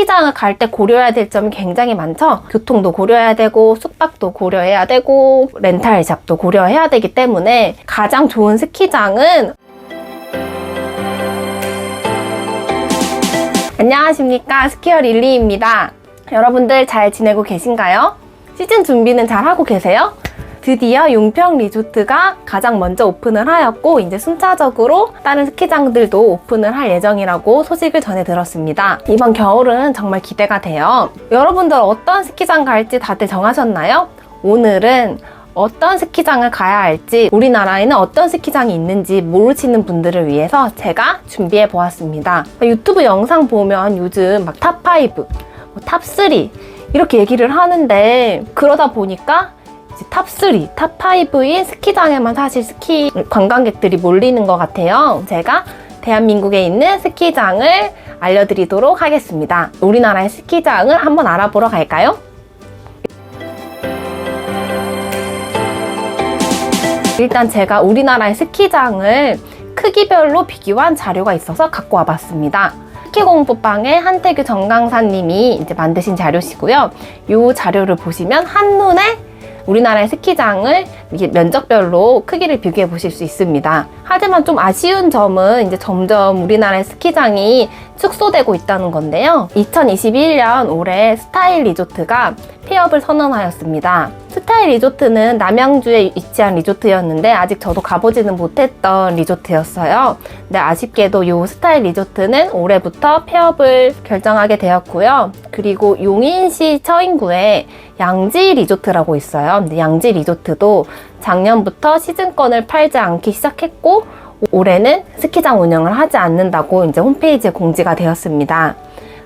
스키장을 갈 때 고려해야 될 점이 굉장히 많죠. 교통도 고려해야 되고 숙박도 고려해야 되고 렌탈 샵도 고려해야 되기 때문에 가장 좋은 스키장은 안녕하십니까 스키어 릴리입니다. 여러분들 잘 지내고 계신가요? 시즌 준비는 잘 하고 계세요? 드디어 용평 리조트가 가장 먼저 오픈을 하였고 이제 순차적으로 다른 스키장들도 오픈을 할 예정이라고 소식을 전해 들었습니다. 이번 겨울은 정말 기대가 돼요. 여러분들 어떤 스키장 갈지 다들 정하셨나요? 오늘은 어떤 스키장을 가야 할지 우리나라에는 어떤 스키장이 있는지 모르시는 분들을 위해서 제가 준비해 보았습니다. 유튜브 영상 보면 요즘 막 탑5, 탑3 이렇게 얘기를 하는데 그러다 보니까 이제 탑3, 탑5인 스키장에만 사실 스키 관광객들이 몰리는 것 같아요. 제가 대한민국에 있는 스키장을 알려드리도록 하겠습니다. 우리나라의 스키장을 한번 알아보러 갈까요? 일단 제가 우리나라의 스키장을 크기별로 비교한 자료가 있어서 갖고 와봤습니다. 스키공부방의 한태규 정강사님이 이제 만드신 자료시고요. 이 자료를 보시면 한눈에 우리나라의 스키장을 면적별로 크기를 비교해 보실 수 있습니다. 하지만 좀 아쉬운 점은 이제 점점 우리나라의 스키장이 축소되고 있다는 건데요. 2021년 올해 스타일 리조트가 폐업을 선언하였습니다. 스타일 리조트는 남양주에 위치한 리조트였는데 아직 저도 가보지는 못했던 리조트였어요. 근데 아쉽게도 이 스타일 리조트는 올해부터 폐업을 결정하게 되었고요. 그리고 용인시 처인구에 양지 리조트라고 있어요. 근데 양지 리조트도 작년부터 시즌권을 팔지 않기 시작했고 올해는 스키장 운영을 하지 않는다고 이제 홈페이지에 공지가 되었습니다.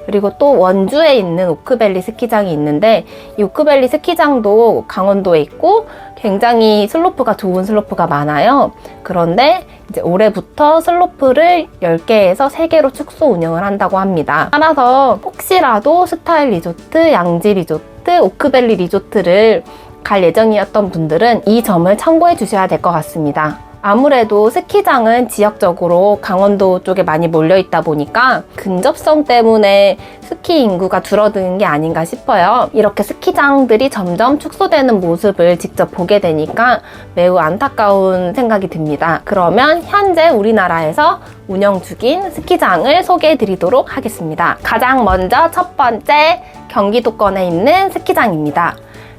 그리고 또 원주에 있는 오크밸리 스키장이 있는데 이 오크밸리 스키장도 강원도에 있고 굉장히 슬로프가 좋은 슬로프가 많아요. 그런데 이제 올해부터 슬로프를 10개에서 3개로 축소 운영을 한다고 합니다. 따라서 혹시라도 스타일 리조트, 양지 리조트, 오크밸리 리조트를 갈 예정이었던 분들은 이 점을 참고해 주셔야 될 것 같습니다. 아무래도 스키장은 지역적으로 강원도 쪽에 많이 몰려 있다 보니까 근접성 때문에 스키 인구가 줄어드는 게 아닌가 싶어요. 이렇게 스키장들이 점점 축소되는 모습을 직접 보게 되니까 매우 안타까운 생각이 듭니다. 그러면 현재 우리나라에서 운영 중인 스키장을 소개해 드리도록 하겠습니다. 가장 먼저 첫 번째 경기도권에 있는 스키장입니다.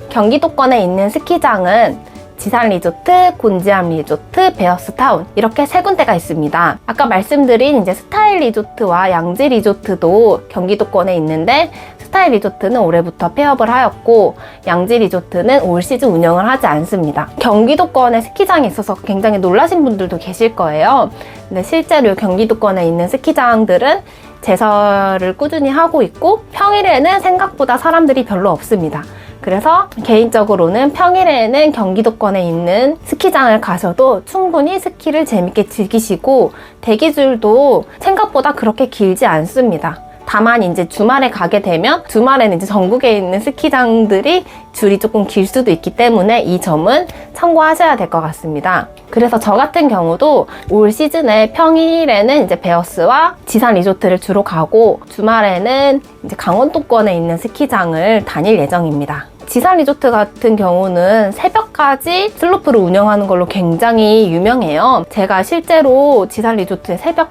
경기도권에 있는 스키장은 지산 리조트, 곤지암 리조트, 베어스타운 이렇게 세 군데가 있습니다. 아까 말씀드린 이제 스타일 리조트와 양지 리조트도 경기도권에 있는데 스타일 리조트는 올해부터 폐업을 하였고 양지 리조트는 올 시즌 운영을 하지 않습니다. 경기도권에 스키장이 있어서 굉장히 놀라신 분들도 계실 거예요. 근데 실제로 경기도권에 있는 스키장들은 제설을 꾸준히 하고 있고 평일에는 생각보다 사람들이 별로 없습니다. 그래서 개인적으로는 평일에는 경기도권에 있는 스키장을 가셔도 충분히 스키를 재밌게 즐기시고 대기줄도 생각보다 그렇게 길지 않습니다. 다만 이제 주말에 가게 되면 주말에는 이제 전국에 있는 스키장들이 줄이 조금 길 수도 있기 때문에 이 점은 참고하셔야 될 것 같습니다. 그래서 저 같은 경우도 올 시즌에 평일에는 이제 베어스와 지산 리조트를 주로 가고 주말에는 이제 강원도권에 있는 스키장을 다닐 예정입니다. 지산 리조트 같은 경우는 새벽까지 슬로프를 운영하는 걸로 굉장히 유명해요. 제가 실제로 지산 리조트에 새벽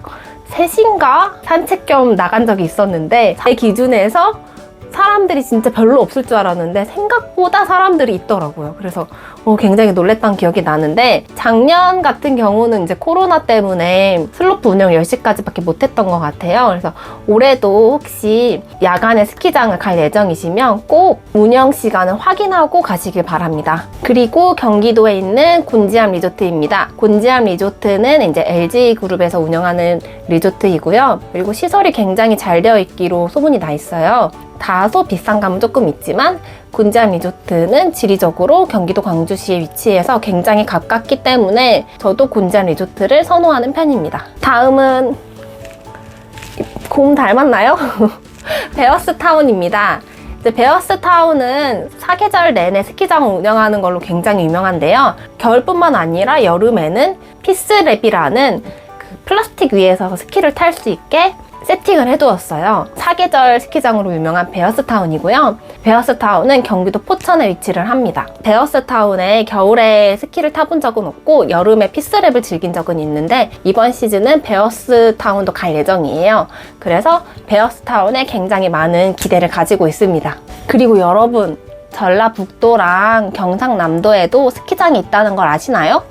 3시인가 산책 겸 나간 적이 있었는데 제 기준에서 사람들이 진짜 별로 없을 줄 알았는데 생각보다 사람들이 있더라고요. 그래서 어, 굉장히 놀랬던 기억이 나는데 작년 같은 경우는 이제 코로나 때문에 슬로프 운영 10시까지밖에 못했던 것 같아요. 그래서 올해도 혹시 야간에 스키장을 갈 예정이시면 꼭 운영 시간을 확인하고 가시길 바랍니다. 그리고 경기도에 있는 곤지암 리조트입니다. 곤지암 리조트는 이제 LG 그룹에서 운영하는 리조트이고요. 그리고 시설이 굉장히 잘 되어 있기로 소문이 나 있어요. 다소 비싼 감은 조금 있지만 곤지암 리조트는 지리적으로 경기도 광주시에 위치해서 굉장히 가깝기 때문에 저도 곤지암 리조트를 선호하는 편입니다. 다음은 곰 닮았나요? 베어스 타운입니다. 베어스 타운은 사계절 내내 스키장을 운영하는 걸로 굉장히 유명한데요. 겨울뿐만 아니라 여름에는 피스랩이라는 그 플라스틱 위에서 스키를 탈 수 있게 세팅을 해두었어요. 사계절 스키장으로 유명한 베어스타운이고요. 베어스타운은 경기도 포천에 위치를 합니다. 베어스타운에 겨울에 스키를 타본 적은 없고 여름에 피스랩을 즐긴 적은 있는데 이번 시즌은 베어스타운도 갈 예정이에요. 그래서 베어스타운에 굉장히 많은 기대를 가지고 있습니다. 그리고 여러분 전라북도랑 경상남도에도 스키장이 있다는 걸 아시나요?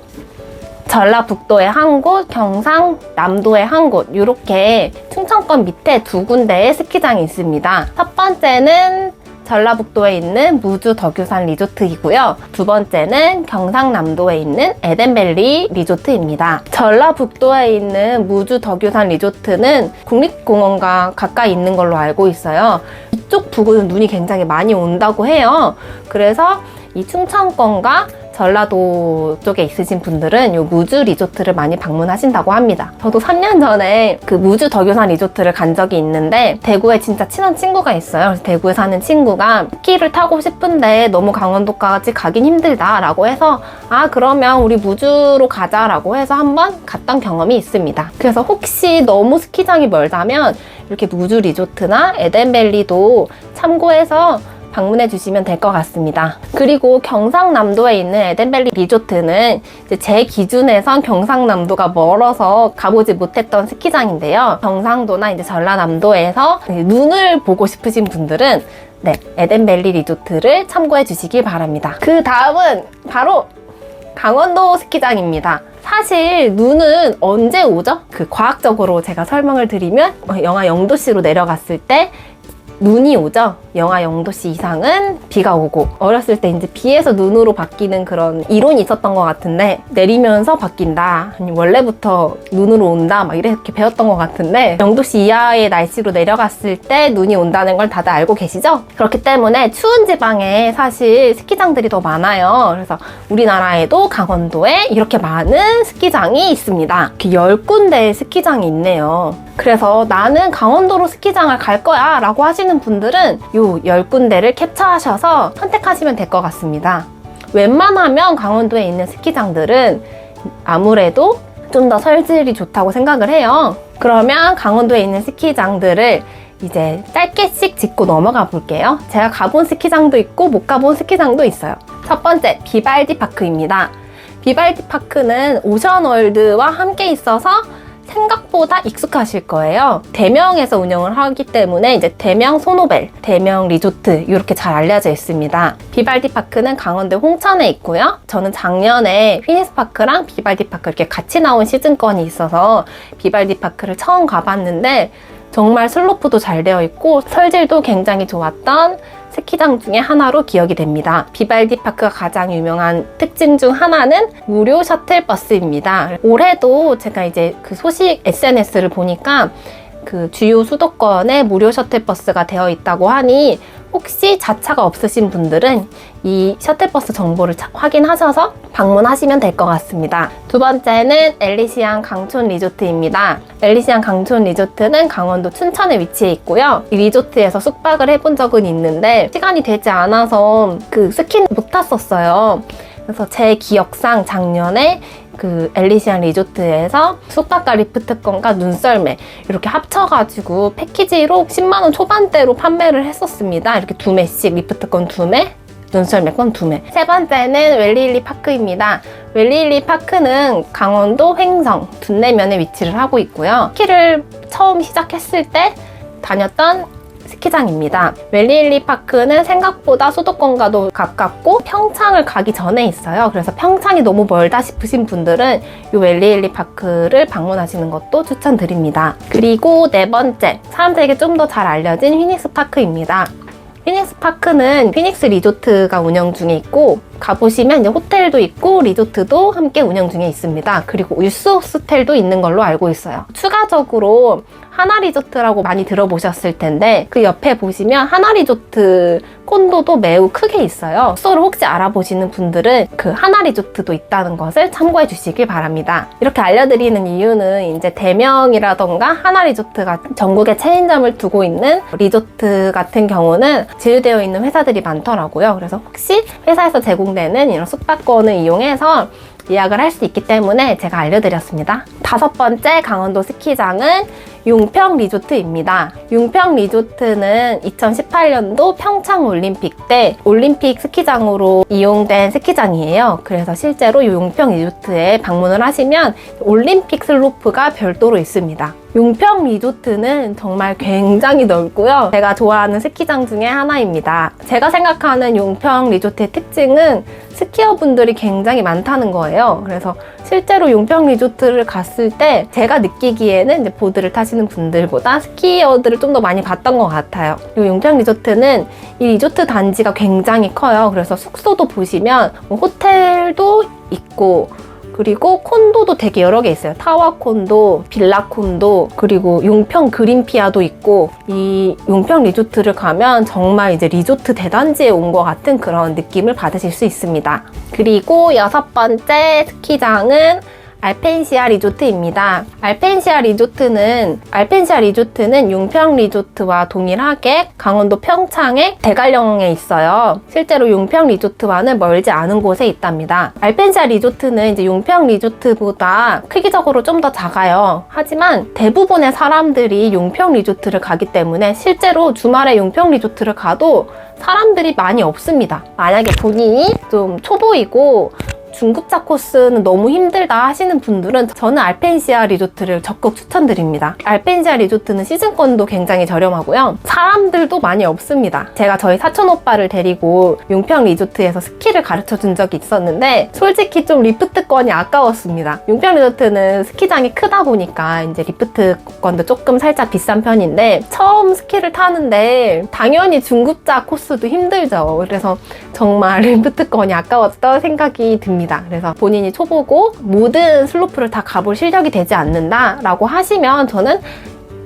전라북도에 한 곳, 경상남도에 한 곳, 이렇게 충청권 밑에 두 군데의 스키장이 있습니다. 첫 번째는 전라북도에 있는 무주 덕유산 리조트이고요. 두 번째는 경상남도에 있는 에덴밸리 리조트입니다. 전라북도에 있는 무주 덕유산 리조트는 국립공원과 가까이 있는 걸로 알고 있어요. 이쪽 부근은 눈이 굉장히 많이 온다고 해요. 그래서 이 충청권과 전라도 쪽에 있으신 분들은 이 무주 리조트를 많이 방문하신다고 합니다. 저도 3년 전에 그 무주 덕유산 리조트를 간 적이 있는데 대구에 진짜 친한 친구가 있어요. 그래서 대구에 사는 친구가 스키를 타고 싶은데 너무 강원도까지 가긴 힘들다라고 해서 아 그러면 우리 무주로 가자라고 해서 한번 갔던 경험이 있습니다. 그래서 혹시 너무 스키장이 멀다면 이렇게 무주 리조트나 에덴밸리도 참고해서 방문해 주시면 될 것 같습니다. 그리고 경상남도에 있는 에덴밸리 리조트는 제 기준에선 경상남도가 멀어서 가보지 못했던 스키장인데요. 경상도나 이제 전라남도에서 눈을 보고 싶으신 분들은 네, 에덴밸리 리조트를 참고해 주시길 바랍니다. 그 다음은 바로 강원도 스키장입니다. 사실 눈은 언제 오죠? 그 과학적으로 제가 설명을 드리면 어, 영하 0도씨로 내려갔을 때 눈이 오죠. 영하 0도씨 이상은 비가 오고 어렸을 때 이제 비에서 눈으로 바뀌는 그런 이론이 있었던 것 같은데 내리면서 바뀐다. 아니 원래부터 눈으로 온다. 막 이렇게 배웠던 것 같은데 0도씨 이하의 날씨로 내려갔을 때 눈이 온다는 걸 다들 알고 계시죠? 그렇기 때문에 추운 지방에 사실 스키장들이 더 많아요. 그래서 우리나라에도 강원도에 이렇게 많은 스키장이 있습니다. 이렇게 10군데의 스키장이 있네요. 그래서 나는 강원도로 스키장을 갈 거야 라고 하시는 분들은 요 10군데를 캡처하셔서 선택하시면 될 것 같습니다. 웬만하면 강원도에 있는 스키장들은 아무래도 좀 더 설질이 좋다고 생각을 해요. 그러면 강원도에 있는 스키장들을 이제 짧게씩 짚고 넘어가 볼게요. 제가 가본 스키장도 있고 못 가본 스키장도 있어요. 첫 번째, 비발디 파크입니다. 비발디 파크는 오션월드와 함께 있어서 생각보다 익숙하실 거예요. 대명에서 운영을 하기 때문에 이제 대명 소노벨, 대명 리조트 이렇게 잘 알려져 있습니다. 비발디 파크는 강원도 홍천에 있고요. 저는 작년에 휘니스 파크랑 비발디 파크 이렇게 같이 나온 시즌권이 있어서 비발디 파크를 처음 가봤는데 정말 슬로프도 잘 되어 있고 설질도 굉장히 좋았던 스키장 중에 하나로 기억이 됩니다. 비발디 파크가 가장 유명한 특징 중 하나는 무료 셔틀버스입니다. 올해도 제가 이제 그 소식 SNS를 보니까 그 주요 수도권에 무료 셔틀버스가 되어 있다고 하니 혹시 자차가 없으신 분들은 이 셔틀버스 정보를 차- 확인하셔서 방문하시면 될 것 같습니다. 두 번째는 엘리시안 강촌 리조트입니다. 엘리시안 강촌 리조트는 강원도 춘천에 위치해 있고요. 이 리조트에서 숙박을 해본 적은 있는데 시간이 되지 않아서 그 스키는 못 탔었어요. 그래서 제 기억상 작년에 그 엘리시안 리조트에서 숙박과 리프트권과 눈썰매 이렇게 합쳐가지고 패키지로 10만원 초반대로 판매를 했었습니다. 이렇게 두 매씩 리프트권 두 매, 눈썰매권 두 매. 세 번째는 웰리일리 파크입니다. 웰리일리 파크는 강원도 횡성 둔내면에 위치를 하고 있고요. 스키를 처음 시작했을 때 다녔던 스키장입니다. 웰리일리 파크는 생각보다 수도권과도 가깝고 평창을 가기 전에 있어요. 그래서 평창이 너무 멀다 싶으신 분들은 이 웰리일리 파크를 방문하시는 것도 추천드립니다. 그리고 네 번째, 사람들에게 좀 더 잘 알려진 휘닉스 파크입니다. 피닉스 파크는 피닉스 리조트가 운영 중에 있고 가보시면 이제 호텔도 있고 리조트도 함께 운영 중에 있습니다. 그리고 유스 호스텔도 있는 걸로 알고 있어요. 추가적으로 하나 리조트라고 많이 들어보셨을 텐데 그 옆에 보시면 하나 리조트 콘도도 매우 크게 있어요. 숙소를 혹시 알아보시는 분들은 그 하나 리조트도 있다는 것을 참고해 주시길 바랍니다. 이렇게 알려드리는 이유는 이제 대명이라던가 하나 리조트가 전국에 체인점을 두고 있는 리조트 같은 경우는 제휴되어 있는 회사들이 많더라고요. 그래서 혹시 회사에서 제공 되는 이런 숙박권을 이용해서 예약을 할 수 있기 때문에 제가 알려드렸습니다. 다섯 번째 강원도 스키장은 용평 리조트입니다. 용평 리조트는 2018년도 평창 올림픽 때 올림픽 스키장으로 이용된 스키장이에요. 그래서 실제로 용평 리조트에 방문을 하시면 올림픽 슬로프가 별도로 있습니다. 용평 리조트는 정말 굉장히 넓고요. 제가 좋아하는 스키장 중에 하나입니다. 제가 생각하는 용평 리조트의 특징은 스키어분들이 굉장히 많다는 거예요. 그래서 실제로 용평 리조트를 갔을 때 제가 느끼기에는 보드를 타시 는 분들보다 스키어들을 좀 더 많이 봤던 것 같아요. 그리고 용평 리조트는 이 리조트 단지가 굉장히 커요. 그래서 숙소도 보시면 뭐 호텔도 있고 그리고 콘도도 되게 여러 개 있어요. 타워 콘도, 빌라 콘도, 그리고 용평 그린피아도 있고 이 용평 리조트를 가면 정말 이제 리조트 대단지에 온 것 같은 그런 느낌을 받으실 수 있습니다. 그리고 여섯 번째 스키장은 알펜시아 리조트입니다. 알펜시아 리조트는 알펜시아 리조트는 용평 리조트와 동일하게 강원도 평창의 대관령에 있어요. 실제로 용평 리조트와는 멀지 않은 곳에 있답니다. 알펜시아 리조트는 이제 용평 리조트보다 크기적으로 좀 더 작아요. 하지만 대부분의 사람들이 용평 리조트를 가기 때문에 실제로 주말에 용평 리조트를 가도 사람들이 많이 없습니다. 만약에 본인이 좀 초보이고 중급자 코스는 너무 힘들다 하시는 분들은 저는 알펜시아 리조트를 적극 추천드립니다. 알펜시아 리조트는 시즌권도 굉장히 저렴하고요. 사람들도 많이 없습니다. 제가 저희 사촌 오빠를 데리고 용평 리조트에서 스키를 가르쳐 준 적이 있었는데 솔직히 좀 리프트권이 아까웠습니다. 용평 리조트는 스키장이 크다 보니까 이제 리프트권도 조금 살짝 비싼 편인데 처음 스키를 타는데 당연히 중급자 코스도 힘들죠. 그래서 정말 리프트권이 아까웠던 생각이 듭니다. 그래서 본인이 초보고 모든 슬로프를 다 가볼 실력이 되지 않는다라고 하시면 저는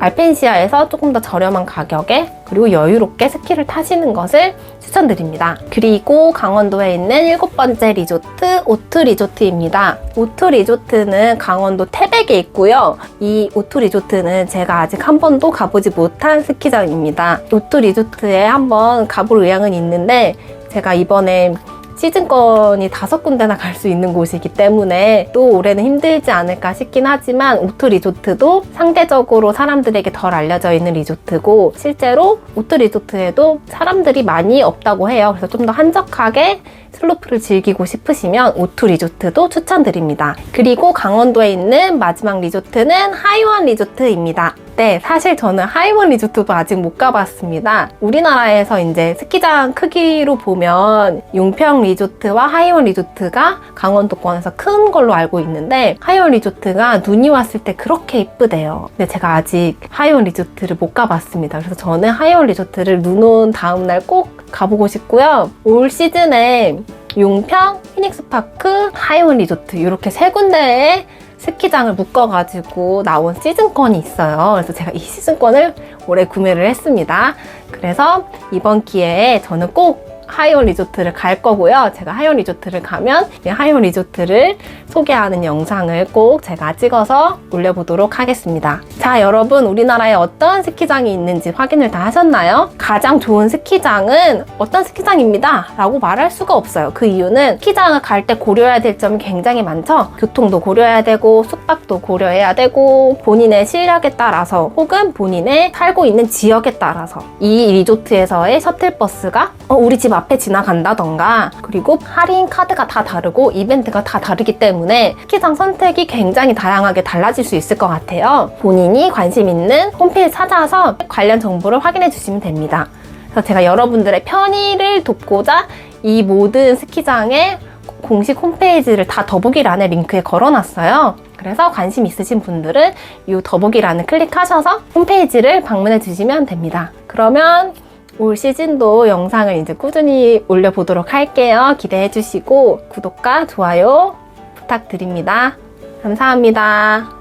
알펜시아에서 조금 더 저렴한 가격에 그리고 여유롭게 스키를 타시는 것을 추천드립니다. 그리고 강원도에 있는 일곱 번째 리조트 오트 리조트입니다. 오트 리조트는 강원도 태백에 있고요. 이 오트 리조트는 제가 아직 한 번도 가보지 못한 스키장입니다. 오트 리조트에 한번 가볼 의향은 있는데 제가 이번에 시즌권이 다섯 군데나 갈 수 있는 곳이기 때문에 또 올해는 힘들지 않을까 싶긴 하지만 오트 리조트도 상대적으로 사람들에게 덜 알려져 있는 리조트고 실제로 오트 리조트에도 사람들이 많이 없다고 해요. 그래서 좀 더 한적하게 슬로프를 즐기고 싶으시면 오투 리조트도 추천드립니다. 그리고 강원도에 있는 마지막 리조트는 하이원 리조트입니다. 네, 사실 저는 하이원 리조트도 아직 못 가봤습니다. 우리나라에서 이제 스키장 크기로 보면 용평 리조트와 하이원 리조트가 강원도권에서 큰 걸로 알고 있는데 하이원 리조트가 눈이 왔을 때 그렇게 이쁘대요. 근데 제가 아직 하이원 리조트를 못 가봤습니다. 그래서 저는 하이원 리조트를 눈 온 다음날 꼭 가보고 싶고요. 올 시즌에 용평, 피닉스파크, 하이원 리조트 이렇게 세 군데의 스키장을 묶어가지고 나온 시즌권이 있어요. 그래서 제가 이 시즌권을 올해 구매를 했습니다. 그래서 이번 기회에 저는 꼭 하이원 리조트를 갈 거고요. 제가 하이원 리조트를 가면 이 하이원 리조트를 소개하는 영상을 꼭 제가 찍어서 올려보도록 하겠습니다. 자, 여러분 우리나라에 어떤 스키장이 있는지 확인을 다 하셨나요? 가장 좋은 스키장은 어떤 스키장입니다. 라고 말할 수가 없어요. 그 이유는 스키장을 갈 때 고려해야 될 점이 굉장히 많죠. 교통도 고려해야 되고 숙박도 고려해야 되고 본인의 실력에 따라서 혹은 본인의 살고 있는 지역에 따라서 이 리조트에서의 셔틀버스가 어, 우리 집 앞에 지나간다던가 그리고 할인 카드가 다 다르고 이벤트가 다 다르기 때문에 스키장 선택이 굉장히 다양하게 달라질 수 있을 것 같아요. 본인이 관심 있는 홈페이지 찾아서 관련 정보를 확인해 주시면 됩니다. 그래서 제가 여러분들의 편의를 돕고자 이 모든 스키장의 공식 홈페이지를 다 더보기란에 링크에 걸어놨어요. 그래서 관심 있으신 분들은 이 더보기란을 클릭하셔서 홈페이지를 방문해 주시면 됩니다. 그러면 올 시즌도 영상을 이제 꾸준히 올려보도록 할게요. 기대해 주시고 구독과 좋아요 부탁드립니다. 감사합니다.